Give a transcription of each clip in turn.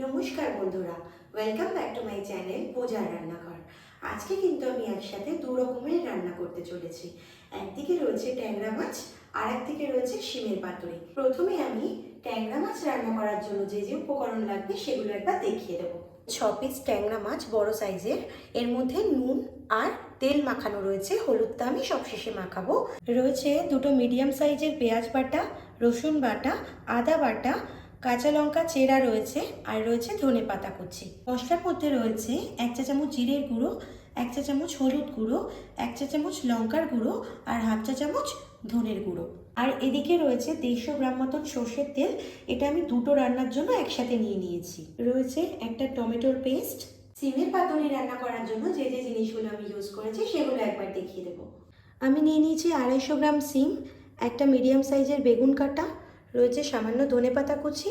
নমস্কার বন্ধুরা welcome back to my channel পূজার রান্নাঘর। আজকে কিন্তু আমি একসাথে দু রকমের রান্না করতে চলেছি। একদিকে রয়েছে ট্যাংরা মাছ আর একদিকে রয়েছে শিমের পাতুরি। প্রথমে আমি ট্যাংরা মাছ রান্না করার জন্য যে যে উপকরণ লাগবে সেগুলো একবার দেখিয়ে দেবো। ছ পিস ট্যাংরা মাছ বড় সাইজের, এর মধ্যে নুন আর তেল মাখানো রয়েছে, হলুদটা আমি সবশেষে মাখাবো। রয়েছে দুটো মিডিয়াম সাইজের পেঁয়াজ বাটা, রসুন বাটা, আদা বাটা কাঁচা লঙ্কা, চেরা রয়েছে, আর রয়েছে ধনে পাতা কুচি। মশলার মধ্যে রয়েছে এক চা চামচ জিরের গুঁড়ো, এক চা চামচ হলুদ গুঁড়ো, এক চা চামচ লঙ্কার গুঁড়ো, আর হাফ চা চামচ ধনের গুঁড়ো। আর এদিকে রয়েছে দেড়শো গ্রাম মতন সর্ষের তেল। এটা আমি দুটো রান্নার জন্য একসাথে নিয়ে নিয়েছি। রয়েছে একটা টমেটোর পেস্ট। সিমের পাতুরি রান্না করার জন্য যে যে জিনিসগুলো আমি ইউজ করেছি সেগুলো একবার দেখিয়ে দেবো। আমি নিয়ে নিয়েছি আড়াইশো গ্রাম সিম, একটা মিডিয়াম সাইজের বেগুন কাটা রয়েছে সামান্য ধনেপাতা কুচি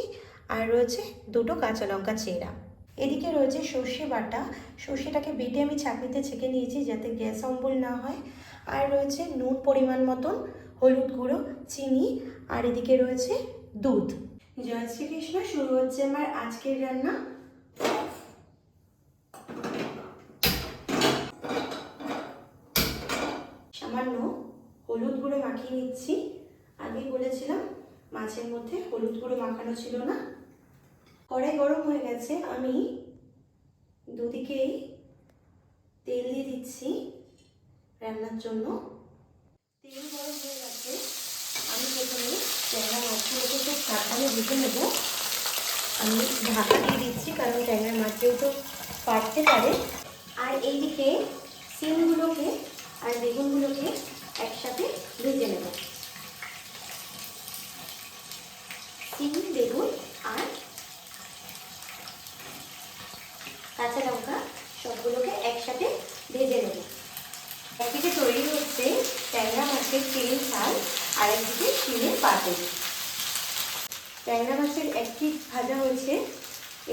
আর রয়েছে দুটো কাঁচা লঙ্কা চেরা। এদিকে রয়েছে সর্ষে বাটা। সর্ষেটাকে বেটে আমি ছাঁকনিতে ছেঁকে নিয়েছি যাতে গ্যাস অম্বল না হয়। আর রয়েছে নুন পরিমাণ মতন, হলুদ গুঁড়ো, চিনি আর এদিকে রয়েছে দুধ। জয় শ্রীকৃষ্ণ, শুরু হচ্ছে আমার আজকের রান্না। সামান্য হলুদ গুঁড়ো মাখিয়ে নিচ্ছি। আগেই বলেছিলাম মাছের মধ্যে হলুদ গুঁড়ো মাখানো ছিল না। কড়াই গরম হয়ে গেছে, আমি দুদিকেই তেল দিয়ে দিচ্ছি রান্নার জন্য। তেল গরম হয়ে গেছে, আমি প্রথমে ট্যাংরা মাছগুলোকে খুব সাবধানে ভেজে নেব। আমি ঢাকা দিয়ে দিচ্ছি, কারণ ট্যাংরা মাছ যেহেতু পারতে পারে। আর এইদিকে সিমগুলোকে আর বেগুনগুলোকে একসাথে ভেজে নেব। সিম বেগুন আর কাঁচা লঙ্কা সবগুলোকে একসাথে ভেজে নেব। একদিকে তৈরি হচ্ছে ট্যাংরা মাছের তেল ঝাল, আর একদিকে শিমের পাতে। ট্যাংরা মাছের একটি ভাজা হয়েছে,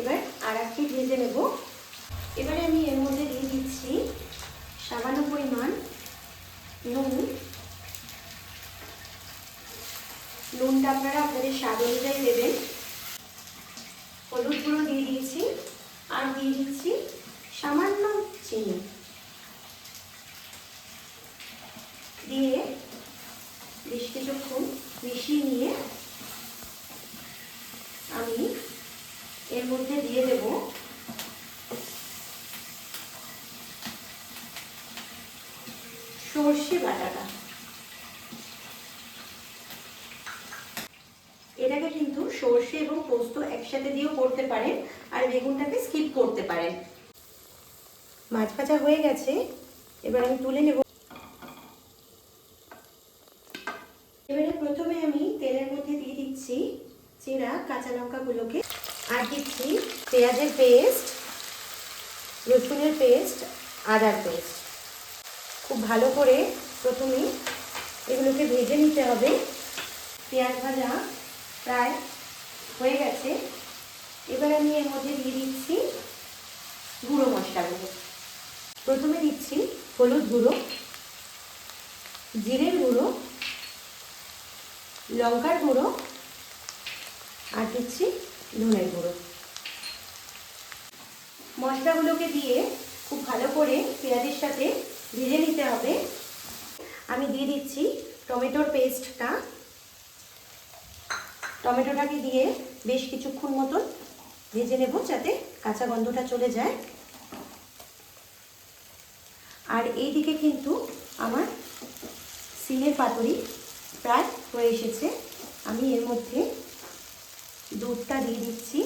এবার আর একটি ভেজে নেব। এবারে আমি এর মধ্যে দিয়ে দিচ্ছি সামান্য পরিমাণ নুন নুনটা আপনারা আপনাদের স্বাদ অনুযায়ী দেবেন। হলুদ গুঁড়ো দিয়ে দিয়েছি আর দিয়ে দিচ্ছি সামান্য চিনি। দিয়ে বেশ কিছুক্ষণ মিশিয়ে নিয়ে আমি এর মধ্যে দিয়ে দেব। সর্ষে বাটাটা এটাকে কিন্তু সর্ষে এবং পোস্ত একসাথে দিয়েও করতে পারেন আর বেগুনটাকে স্কিপ করতে পারেন। মাছ ভাজা হয়ে গেছে। এবার আমি তুলে নেব। এবারে প্রথমে আমি তেলের মধ্যে দিয়ে দিচ্ছি চেরা কাঁচা লঙ্কাগুলোকে। আর দিচ্ছি পেঁয়াজের পেস্ট, রসুনের পেস্ট, আদার পেস্ট। খুব ভালো করে প্রথমে এগুলোকে ভেজে নিতে হবে। পেঁয়াজ ভাজা প্রায় হয়ে গেছে। এবার আমি এর মধ্যে দিয়ে দিচ্ছি গুঁড়ো মশলাগুলো। প্রথমে দিচ্ছি হলুদ গুঁড়ো, জিরের গুঁড়ো, লঙ্কার গুঁড়ো, আর দিচ্ছি ধনের গুঁড়ো। মশলাগুলোকে দিয়ে খুব ভালো করে পেঁয়াজের সাথে ভেজে নিতে হবে। আমি দিয়ে দিচ্ছি টমেটোর পেস্টটা। টমেটোটাকে দিয়ে বেশ কিছুক্ষণ মতন ভেজে নেব যাতে কাঁচা গন্ধটা চলে যায়। আর এই দিকে কিন্তু আমার সিমের পাতুরি প্রায় হয়ে এসেছে। আমি এর মধ্যে দুধটা দিয়ে দিচ্ছি।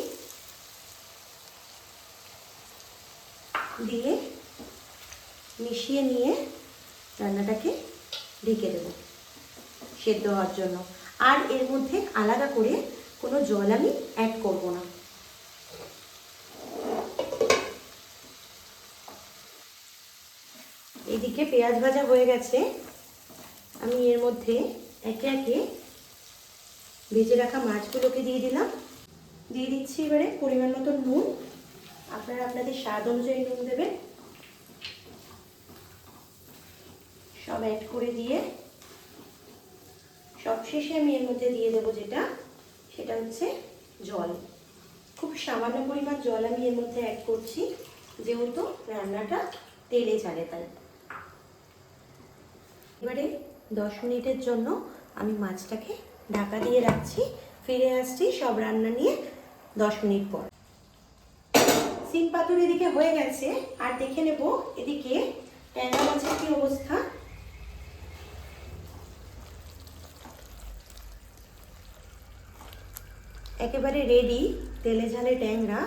দিয়ে মিশিয়ে নিয়ে রান্নাটাকে ঢেকে দেব সেদ্ধ হওয়ার জন্য। আর এর মধ্যে আলাদা করে কোনো জল আমি অ্যাড করব না। এদিকে পেঁয়াজ ভাজা হয়ে গেছে। আমি এর মধ্যে একে একে ভেজে রাখা মাছগুলোকে দিয়ে দিলাম। দিয়ে দিচ্ছি এবারে পরিমাণ মতো নুন। আপনারা আপনাদের স্বাদ অনুযায়ী নুন দেবেন। সব অ্যাড করে দিয়ে সবশেষে আমি এর মধ্যে দিয়ে দেবো যেটা, সেটা হচ্ছে জল। খুব সামান্য পরিমাণ জল আমি এর মধ্যে অ্যাড করছি, যেহেতু রান্নাটা তেলে চালে তাই। এবারে দশ মিনিটের জন্য আমি মাছটাকে ঢাকা দিয়ে রাখছি, ফিরে আসছি সব রান্না নিয়ে দশ মিনিট পর। সিম পাতুর এদিকে হয়ে গেছে, আর দেখে নেব এদিকে ট্যাংরা মাছের কি অবস্থা। একেবারে রেডি তেলে ঝালে ট্যাংরা,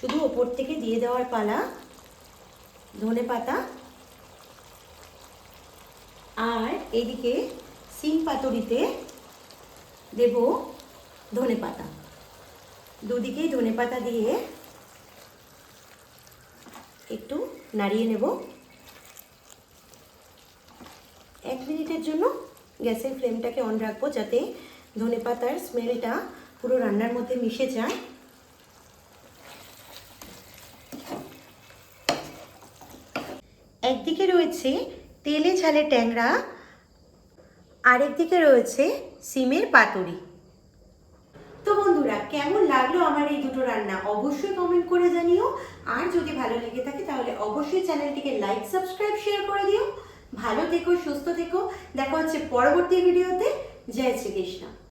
শুধু ওপর থেকে দিয়ে দেওয়ার পালা, ধনে পাতা, আর এদিকে সিম পাতুরিতে দেব ধনে পাতা। দুদিকেই ধনে পাতা দিয়ে একটু নাড়িয়ে নেব। এক মিনিটের জন্য গ্যাসের ফ্লেমটাকে অন রাখব যাতে ধনে পাতার স্মেলটা পুরো রান্নার মধ্যে মিশে যায়। একদিকে রয়েছে তেলে ঝালে ট্যাংরা, আরেকদিকে রয়েছে সিমের পাতুরি। তো বন্ধুরা, কেমন লাগল আমার এই দুটো রান্না? অবশ্যই কমেন্ট করে জানিও। আর যদি ভালো লেগে থাকে, তাহলে অবশ্যই চ্যানেলটিকে লাইক সাবস্ক্রাইব শেয়ার করে দিও। ভালো থেকো, সুস্থ থেকো। দেখা হচ্ছে পরবর্তী ভিডিওতে। জয় শ্রীকৃষ্ণ।